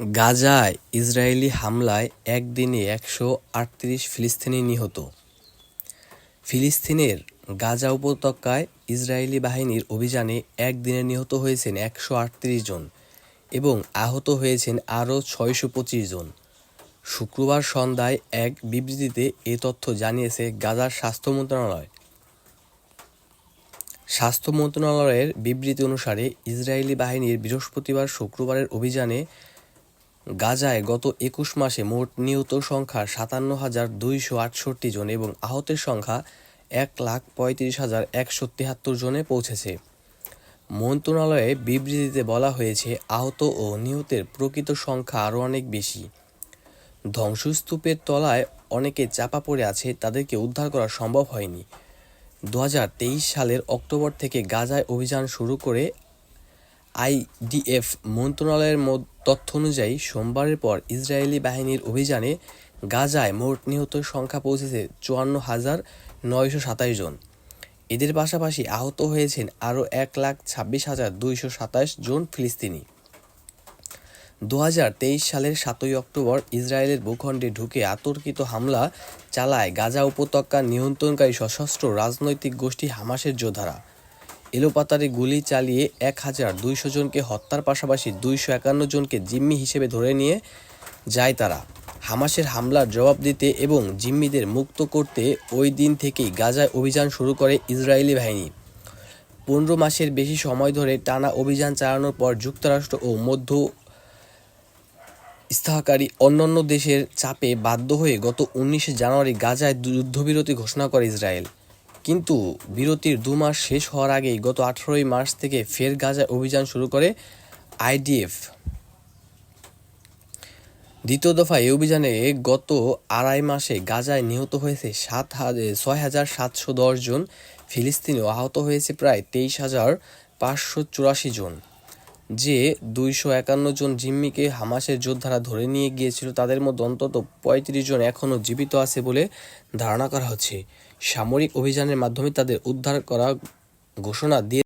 গাজায় ইসরায়েলি হামলায় একদিনে একশো আটত্রিশ ফিলিস্তিনি নিহত। ফিলিস্তিনের গাজা উপত্যকায় ইসরায়েলি বাহিনীর অভিযানে একদিনে নিহত হয়েছেন একশো আটত্রিশ জন এবং আহত হয়েছেন আরও ছয়শো পঁচিশ জন। শুক্রবার সন্ধ্যায় এক বিবৃতিতে এ তথ্য জানিয়েছে গাজার স্বাস্থ্য মন্ত্রণালয়। স্বাস্থ্য মন্ত্রণালয়ের বিবৃতি অনুসারে ইসরায়েলি বাহিনীর বৃহস্পতিবার শুক্রবারের অভিযানে গাজায় গত একুশ মাসে মোট নিহত সংখ্যা সাতান্ন হাজার দুইশো আটষট্টি জন এবং আহতের সংখ্যা এক লাখ পঁয়ত্রিশ হাজার একশো তেহাত্তর জনে পৌঁছেছে। মন্ত্রণালয়ে বিবৃতিতে বলা হয়েছে, আহত ও নিহতের প্রকৃত সংখ্যা আরও অনেক বেশি। ধ্বংসস্তূপের তলায় অনেকে চাপা পড়ে আছে, তাদেরকে উদ্ধার করা সম্ভব হয়নি। দু হাজার তেইশ সালের অক্টোবর থেকে গাজায় অভিযান শুরু করে আইডিএফ মন্ত্রণালয়ের মদ- তথ্য অনুযায়ী সোমবারের পর ইসরায়েলি বাহিনীর অভিযানে গাজায় মোট নিহতের সংখ্যা পৌঁছেছে চুয়ান্ন হাজার নয়শো সাতাশ জন। এদের পাশাপাশি আহত হয়েছেন আরও এক লাখ ছাব্বিশ হাজার দুইশো সাতাশ জন ফিলিস্তিনি। দু হাজার তেইশ সালের সাতই অক্টোবর ইসরায়েলের ভূখণ্ডে ঢুকে আতর্কিত হামলা চালায় গাজা উপত্যকা নিয়ন্ত্রণকারী সশস্ত্র রাজনৈতিক গোষ্ঠী হামাসের যোদ্ধারা। এলোপাতাড়ি গুলি চালিয়ে এক হাজার দুইশো জনকে হত্যার পাশাপাশি দুইশো একান্ন জনকে জিম্মি হিসেবে ধরে নিয়ে যায় তারা। হামাসের হামলার জবাব দিতে এবং জিম্মিদের মুক্ত করতে ওই দিন থেকেই গাজায় অভিযান শুরু করে ইসরায়েলি বাহিনী। পনেরো মাসের বেশি সময় ধরে টানা অভিযান চালানোর পর যুক্তরাষ্ট্র ও মধ্য ইস্তাহাকারী অন্যান্য দেশের চাপে বাধ্য হয়ে গত উনিশে জানুয়ারি গাজায় যুদ্ধবিরতি ঘোষণা করে ইসরায়েল। কিন্তু বিরতির দু মাস শেষ হওয়ার আগেই গত আঠারোই মার্চ থেকে ফের গাজায় অভিযান শুরু করে আইডিএফ। দ্বিতীয় দফা এই অভিযানে গত আড়াই মাসে গাজায় নিহত হয়েছে সাত হাজার ছয় হাজার সাতশো দশ জন ফিলিস্তিনি আহত হয়েছে প্রায় তেইশ হাজার পাঁচশো চুরাশি জন। যে দুইশো একান্ন জন জিম্মিকে হামাসের যোদ্ধারা ধরে নিয়ে গিয়েছিল, তাদের মধ্যে অন্তত পঁয়ত্রিশ জন এখনও জীবিত আছে বলে ধারণা করা হচ্ছে। সামরিক অভিযানের মাধ্যমে তাদের উদ্ধার করা ঘোষণা দিয়ে